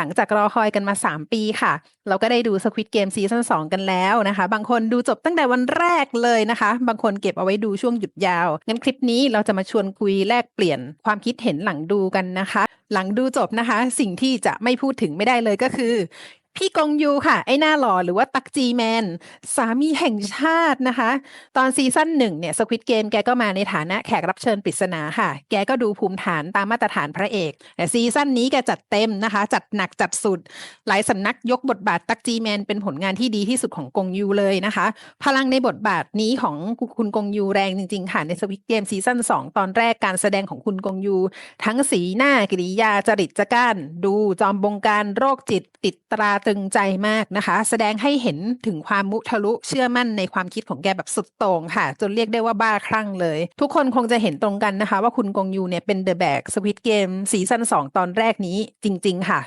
หลังจากรอคอยกันมา 3 ปีค่ะ เราก็ได้ดู Squid Game ซีซั่น2กันแล้วนะคะ บางคนดูจบตั้งแต่วันแรกเลยนะคะ บางคนเก็บเอาไว้ดูช่วงหยุดยาว งั้นคลิปนี้เราจะมาชวนคุยแลกเปลี่ยนความคิดเห็นหลังดูกันนะคะ หลังดูจบนะคะ สิ่งที่จะไม่พูดถึงไม่ได้เลยก็คือ พี่กงยูค่ะ ไอ้หน้าหล่อหรือว่าตักจีแมน สามีแห่งชาตินะคะ ตอนซีซั่นหนึ่งเนี่ยสควิตเกมแกก็มาในฐานะแขกรับเชิญปริศนาค่ะ แกก็ดูภูมิฐานตามมาตรฐานพระเอก แต่ซีซั่นนี้แกจัดเต็มนะคะ จัดหนักจัดสุด หลายสำนักยกบทบาทตักจีแมนเป็นผลงานที่ดีที่สุดของกงยูเลยนะคะ พลังในบทบาทนี้ของคุณกงยูแรงจริงๆค่ะในสวิตเกมซีซั่น2 ตอนแรกการแสดงของคุณกงยู ทั้งสีหน้ากิริยาจริตจักร้านดูจอมบงการโรคจิตติดตราตรึงใจมากนะคะ แสดงให้เห็นถึงความมุทะลุเชื่อมั่นในความคิดของแกแบบสุดโต่งค่ะ จนเรียกได้ว่าบ้าคลั่งเลย ทุกคนคงจะเห็นตรงกันนะคะ ว่าคุณกงยูเนี่ยเป็นเดอะแบกสวิตเกมซีซั่น2 ตอนแรกนี้จริง ๆ ค่ะ